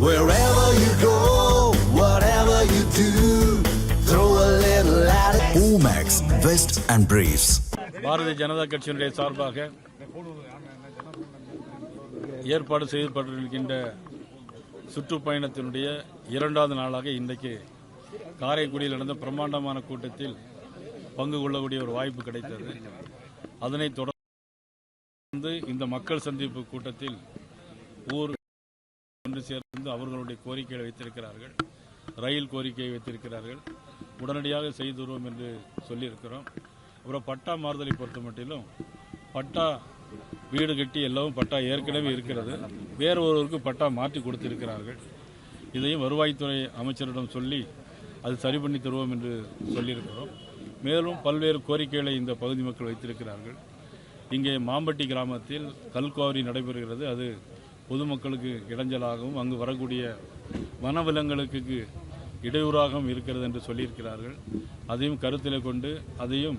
Wherever you go, whatever you do, throw a little at it. Omax, Vest and Briefs. Bharatiya Janata கட்சியினுடைய சார்பாக ஏற்பாடு செய்யப்பட்டிருக்கின்ற சுற்றுப்பயணத்தினுடைய இரண்டாவது நாளாக இன்றைக்கு காரைக்குடியில் நடந்த பிரம்மாண்டமான கூட்டத்தில் பங்கு கொள்ளக்கூடிய ஒரு வாய்ப்பு கிடைத்தது அதனைத் தொடர்ந்து இந்த மக்கள் சந்திப்பு கூட்டத்தில் ஊர் ஒன்று சேர்ந்து அவர்களுடைய கோரிக்கைகளை வைத்திருக்கிறார்கள். ரயில் கோரிக்கையை வைத்திருக்கிறார்கள். உடனடியாக செய்து தருவோம் என்று சொல்லியிருக்கிறோம். அப்புறம் பட்டா மாறுதலை பொறுத்த மட்டிலும் பட்டா வீடு கட்டி எல்லாம் பட்டா ஏற்கனவே இருக்கிறது. வேறு ஒருவருக்கு பட்டா மாற்றி கொடுத்திருக்கிறார்கள். இதையும் வருவாய்த்துறை அமைச்சரிடம் சொல்லி அது சரி பண்ணி தருவோம் என்று சொல்லியிருக்கிறோம். மேலும் பல்வேறு கோரிக்கைகளை இந்த பகுதி மக்கள் வைத்திருக்கிறார்கள். இங்கே மாம்பட்டி கிராமத்தில் கல்குவாரி நடைபெறுகிறது. அது பொதுமக்களுக்கு இடைஞ்சலாகவும் அங்கு வரக்கூடிய வனவிலங்குகளுக்கு இடையூறாகவும் இருக்கிறது என்று சொல்லியிருக்கிறார்கள். அதையும் கருத்தில் கொண்டு அதையும்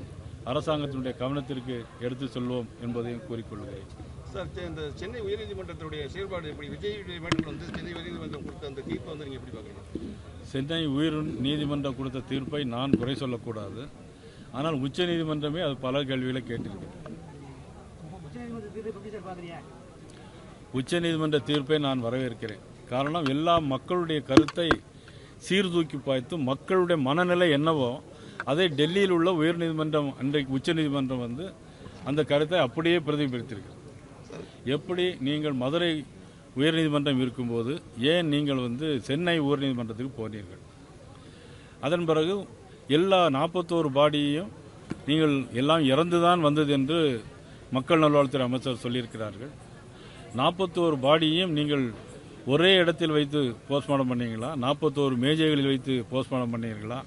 அரசாங்கத்தினுடைய கவனத்திற்கு எடுத்து செல்வோம் என்பதையும் கூறிக்கொள்கிறேன். சார் இந்த சென்னை உயர்நீதிமன்றத்தினுடைய செயல்பாடு எப்படி? விஜய் வந்து சென்னை உயர்நீதிமன்றம் கொடுத்த அந்த தீர்ப்பை வந்து எப்படி பாக்குறீங்க சென்னை உயர் நீதிமன்றம் கொடுத்த தீர்ப்பை நான் குறை சொல்லக்கூடாது. ஆனால் உச்ச நீதிமன்றமே அது பல கேள்விகளை கேட்டிருக்கிறது உச்சநீதிமன்ற தீர்ப்பை நான் வரவேற்கிறேன். காரணம் எல்லா மக்களுடைய கருத்தை சீர்தூக்கி பாய்த்து மக்களுடைய மனநிலை என்னவோ அதை டெல்லியில் உள்ள உயர்நீதிமன்றம் அன்றைக்கு உச்சநீதிமன்றம் வந்து அந்த கருத்தை அப்படியே பிரதிபலித்திருக்கு எப்படி நீங்கள் மதுரை உயர்நீதிமன்றம் இருக்கும்போது ஏன் நீங்கள் வந்து சென்னை உயர்நீதிமன்றத்துக்கு போனீர்கள்? அதன் பிறகு எல்லா நாற்பத்தோரு பாடியையும் நீங்கள் எல்லாம் இறந்துதான் வந்தது என்று மக்கள் நல்வாழ்வுத்துறை அமைச்சர் சொல்லியிருக்கிறார்கள். நாற்பத்தோரு பாடியையும் நீங்கள் ஒரே இடத்தில் வைத்து போஸ்ட்மார்டம் பண்ணீங்களா? நாற்பத்தோரு மேஜைகளில் வைத்து போஸ்ட்மார்டம் பண்ணீர்களா?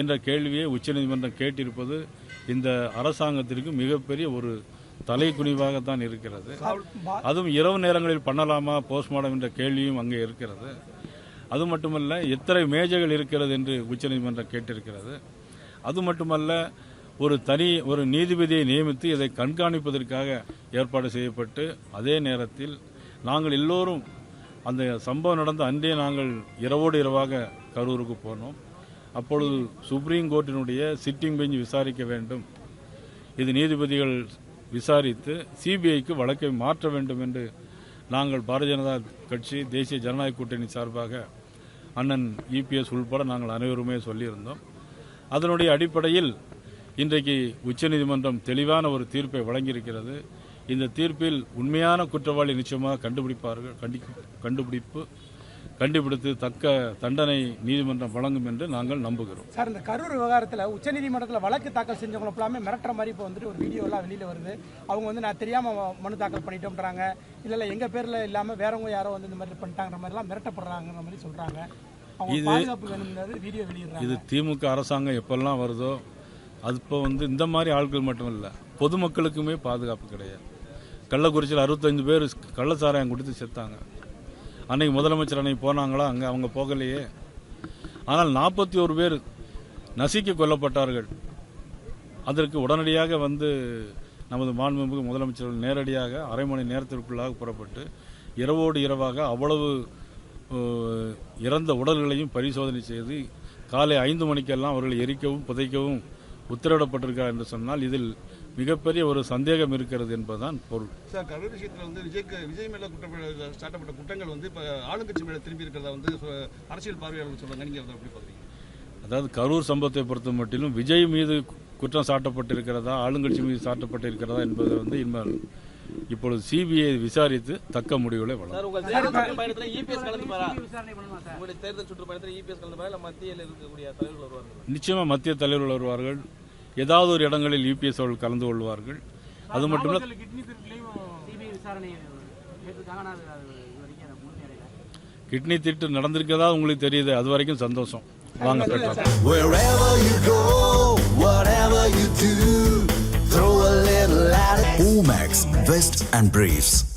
என்ற கேள்வியை உச்சநீதிமன்றம் கேட்டிருப்பது இந்த அரசாங்கத்திற்கு மிகப்பெரிய ஒரு தலைக்குனிவாகத்தான் இருக்கிறது. அதுவும் இரவு நேரங்களில் பண்ணலாமா போஸ்ட்மார்டம் என்ற கேள்வியும் அங்கே இருக்கிறது. அது மட்டுமல்ல எத்தனை மேஜைகள் இருக்கிறது என்று உச்சநீதிமன்றம் கேட்டிருக்கிறது. அது மட்டுமல்ல ஒரு தனி ஒரு நீதிபதியை நியமித்து இதை கண்காணிப்பதற்காக ஏற்பாடு செய்யப்பட்டு அதே நேரத்தில் நாங்கள் எல்லோரும் அந்த சம்பவம் நடந்த அன்றே நாங்கள் இரவோடு இரவாக கரூருக்கு போனோம். அப்பொழுது சுப்ரீம் கோர்ட்டினுடைய சிட்டிங் பெஞ்ச் விசாரிக்க வேண்டும். இது நீதிபதிகள் விசாரித்து சிபிஐக்கு வழக்கை மாற்ற வேண்டும் என்று நாங்கள் பாரதிய ஜனதா கட்சி தேசிய ஜனநாயக கூட்டணி சார்பாக அண்ணன் இபிஎஸ் உள்பட நாங்கள் அனைவருமே சொல்லியிருந்தோம். அதனுடைய அடிப்படையில் இன்றைக்கு உச்சநீதிமன்றம் தெளிவான ஒரு தீர்ப்பை வழங்கியிருக்கிறது. இந்த தீர்ப்பில் உண்மையான குற்றவாளி நிச்சயமாக கண்டுபிடிப்பார்கள் கண்டி கண்டுபிடிப்பு கண்டுபிடித்து தக்க தண்டனை நீதிமன்றம் வழங்கும் என்று நாங்கள் நம்புகிறோம். சார் இந்த கரூர் விவகாரத்தில் உச்சநீதிமன்றத்தில் வழக்கு தாக்கல் செஞ்சவங்க ஃபுல்லாமே மிரட்டுற மாதிரி இப்போ வந்துட்டு ஒரு வீடியோ எல்லாம் வெளியில வருது. அவங்க வந்து நான் தெரியாம மனு தாக்கல் பண்ணிட்டோம்ன்றாங்க. இல்ல இல்ல எங்க பேர்ல இல்லாம வேறவங்க யாரோ வந்து இந்த மாதிரி பண்ணிட்டாங்கிற மாதிரி எல்லாம் மிரட்டப்படுறாங்கிற மாதிரி சொல்றாங்க. அவங்க இது- இது திமுக அரசாங்கம் எப்பெல்லாம் வருதோ அது இப்போ வந்து இந்த மாதிரி ஆட்கள் மட்டும் இல்லை பொதுமக்களுக்குமே பாதுகாப்பு கிடையாது. கள்ளக்குறிச்சியில் அறுபத்தஞ்சு பேர் கள்ளச்சாராயம் குடித்து செத்தாங்க. அன்னைக்கு முதலமைச்சர் அன்னைக்கு போனாங்களா? அங்கே அவங்க போகலையே. ஆனால் நாற்பத்தி ஒரு பேர் நசிக்க கொல்லப்பட்டார்கள். அதற்கு உடனடியாக வந்து நமது மாண்புமிகு முதலமைச்சர்கள் நேரடியாக அரை மணி நேரத்திற்குள்ளாக புறப்பட்டு இரவோடு இரவாக அவ்வளவு இறந்த உடல்களையும் பரிசோதனை செய்து காலை ஐந்து மணிக்கெல்லாம் அவர்களை எரிக்கவும் புதைக்கவும் உத்தரவிடப்பட்டிருக்கிறார் என்று சொன்னால் இதில் மிகப்பெரிய ஒரு சந்தேகம் இருக்கிறது என்பதுதான் பொருள். சார் கரூர் விஷயத்தில் வந்து விஜய்க்கு விஜய் மேல குற்றம் சாட்டப்பட்ட குற்றங்கள் வந்து இப்ப ஆளுங்கட்சி மேல திரும்பி இருக்கிறதா வந்து அரசியல் பார்வையாளர்கள் சொல்றாங்க. நீங்க எப்படி பாக்குறீங்க? அதாவது கரூர் சம்பவத்தை பொறுத்த மட்டிலும் விஜய் மீது குற்றம் சாட்டப்பட்டிருக்கிறதா ஆளுங்கட்சி மீது சாட்டப்பட்டிருக்கிறதா என்பது வந்து இனிமேல் இப்பொழுது சிபிஐ விசாரித்து தக்க முடிவுகளை வழங்கும். சார் உங்கள் தேர்தல் சுற்றுப்பயணத்தில் இபிஎஸ் கலந்துப்பாரா உங்களுடைய தேர்தல் சுற்றுப்பயணத்தில் இபிஎஸ் கலந்துப்பாரா இல்ல மத்தியில் இருக்கக்கூடிய தலைவர்கள் வருவாங்க நிச்சயமா மத்திய தலைவர்கள் வருவார்கள். ஏதாவது ஒரு இடங்களில் யூபிஎஸ் அவர்கள் கலந்து கொள்வார்கள். அது மட்டுமல்ல கிட்னி திட்டு நடந்திருக்கதா உங்களுக்கு தெரியுது? அது வரைக்கும் சந்தோஷம். வாங்க பெற்றோம் Wherever you go,